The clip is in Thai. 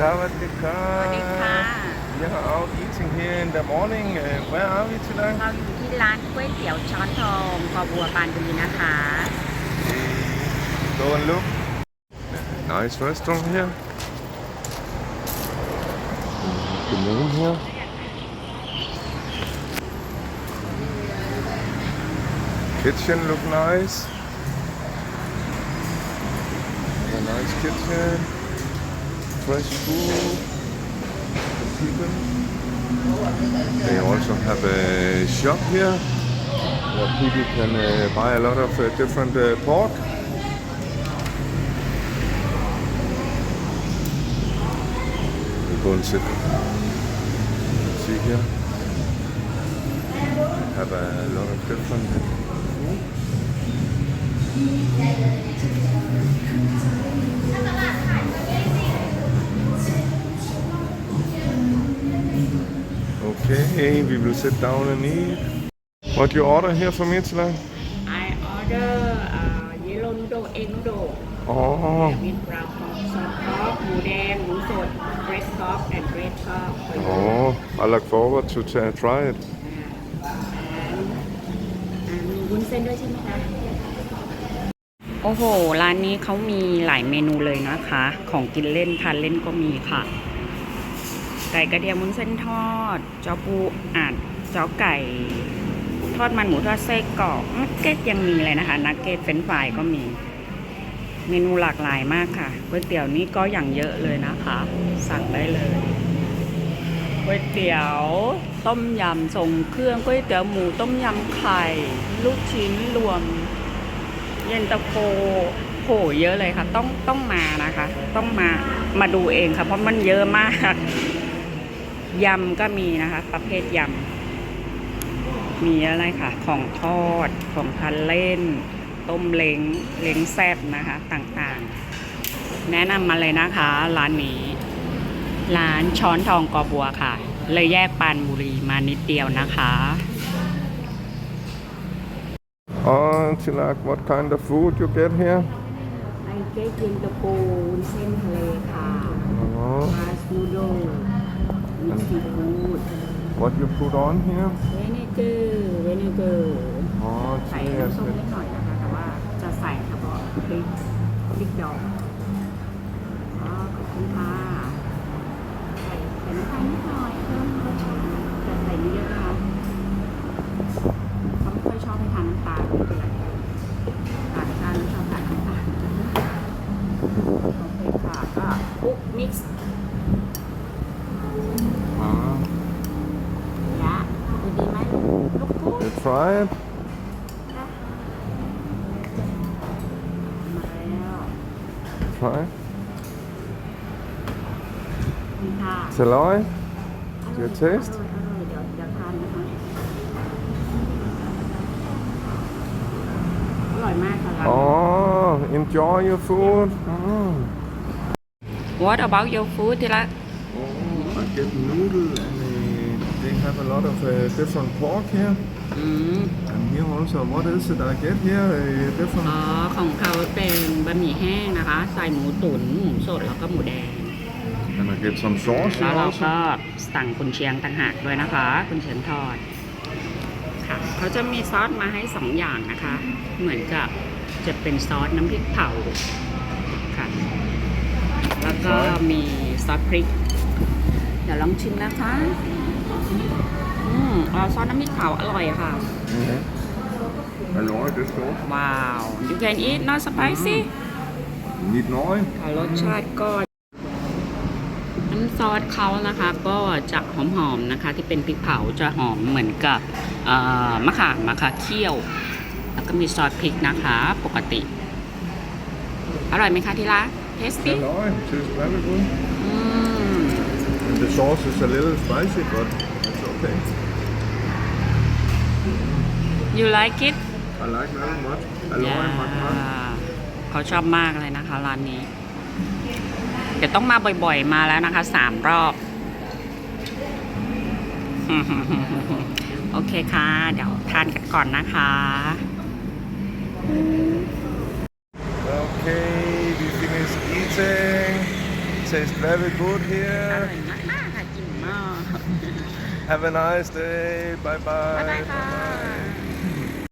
Sawadika. สวัสดีค่ะ We are out eating here in the morning. Uh, where are we today? เราอยู่ที่ร้านก๋วยเตี๋ยวช้อนทองกอบัวปานบุรีนะคะ Go and look. Nice restaurant here. The name here. Kitchen look nice. A nice kitchen. Fresh food. People. They also have a shop here where people can uh, buy a lot of uh, different uh, pork. We'll go and sit. See here. They have a lot of different uh, food. We will sit down and eat. What you order here for me tonight? I order uh, yellow noodle egg noodle Oh, with brown pork soft pork หมูแดงหมูสด breast pork and red pork oh, I look forward to t- try it. มีวุ้นเส้นด้วยใช่ไหมคะ โอ้โห ร้านนี้เขามีหลายเมนูเลยนะคะ ของกินเล่นทานเล่นก็มีค่ะ ไก่กระเทียมวุ้นเส้นทอดเจ้าปูอัดเจ้าไก่ ทอดมันหมูทอดไส้กรอกนักเก็ตยังมีเลยนะคะนักเก็ตเฟรนฟรายก็มี เมนูหลากหลายมากค่ะก๋วยเตี๋ยวนี่ก็อย่างเยอะเลยนะคะ สั่งได้เลยก๋วยเตี๋ยวต้มยำทรงเครื่องก๋วยเตี๋ยวหมูต้มยำไข่ ลูกชิ้นรวม เย็นตาโฟโหเยอะเลยค่ะ ต้องต้องมานะคะ ต้องมามาดูเองค่ะ เพราะมันเยอะมาก ยำก็มีนะคะ ประเภทยำ มีอะไรค่ะ ของทอด ของทานเล่น ต้มเล้ง เล้งแซบนะคะ ต่างๆ แนะนำมาเลยนะคะ ร้านนี้ ร้านช้อนทองกอบัวค่ะ เลยแยกปานบุรีมานิดเดียวนะคะ Oh, Tilak, what kind of food you get here? ไอเก๊กเย็นตาโฟวุ้นเส้นทะเลค่ะ Oh, มา สนูโดมิซีฟูด what you put on here? เวเนเกอร์เวเนเกอร์ Oh, ใส่ chili น้ำส้ม has นิดหน่อยนะคะ แต่ว่าจะใส่เฉพาะพริกพริกดองอ๋อขอบคุณค่ะใส่ใส่น้ำตาลนิดหน่อยเพิ่มรสชาติแต่ใส่เยอะนะคะเขาไม่ค่อยชอบให้ทานน้ำตาลไม่เป็นไรต่างชาติไม่ชอบทานน้ำตาลโอเคค่ะก็ปุ๊กมิกซ์ Ah, ยะดูดีไหมลูก ปุ๊ก you try it? มาแล้ว Try. นี่ค่ะ Saloy? Do you taste? อร่อยอร่อยเดี๋ยวเดี๋ยวทานนะคะอร่อยมากค่ะร้าน Oh, enjoy your food. Oh. What about your food ที่ละ Oh, I get noodle and uh, they have a lot of uh, different pork here. อืม And here also, what is it I get here? A different อ๋อของเขาเป็นบะหมี่แห้งนะคะ ใส่หมูตุ๋นหมูสดแล้วก็หมูแดง And I get some sauce แล้ here วเรา also. ก็สั่งกุนเชียงต่างหากด้วยนะคะกุนเชียงทอดค่ะเขาจะมีซอสมาให้สองอย่างนะคะ เหมือนกับจะเป็นซอสน้ำพริกเผาค่ะแล้วก็มีซอสพริก เดี๋ยวลองชิมนะคะ อืมเอาซอสน้ำพริกเผาอร่อยค่ะ Mm-hmm. I like this sauce. ว้าว you can eat not spicy Niet nooy. ค่ะรสชาติก็น้ำซอสเขานะคะ ก็จะหอมๆนะคะ ที่เป็นพริกเผาจะหอมเหมือนกับเอ่อมะขามนะคะเคี่ยว แล้วก็มีซอสพริกนะคะ ปกติ อร่อยไหมคะที่รักเทสตี้ Hello, tastes very good. อืม And the sauce is a little spicy, but it's okay. you like it I like very much. Hello, อย่า much, much. เขาชอบมากเลยนะคะร้านนี้ เดี๋ยวต้องมาบ่อยๆมาแล้วนะคะสามรอบ โอเคค่ะ เดี๋ยวทานกันก่อนนะคะ Okay, we finished eating. tastes very good อ here. ร่อยมากๆค่ะกินมาก Have a nice day. Bye bye. Bye bye.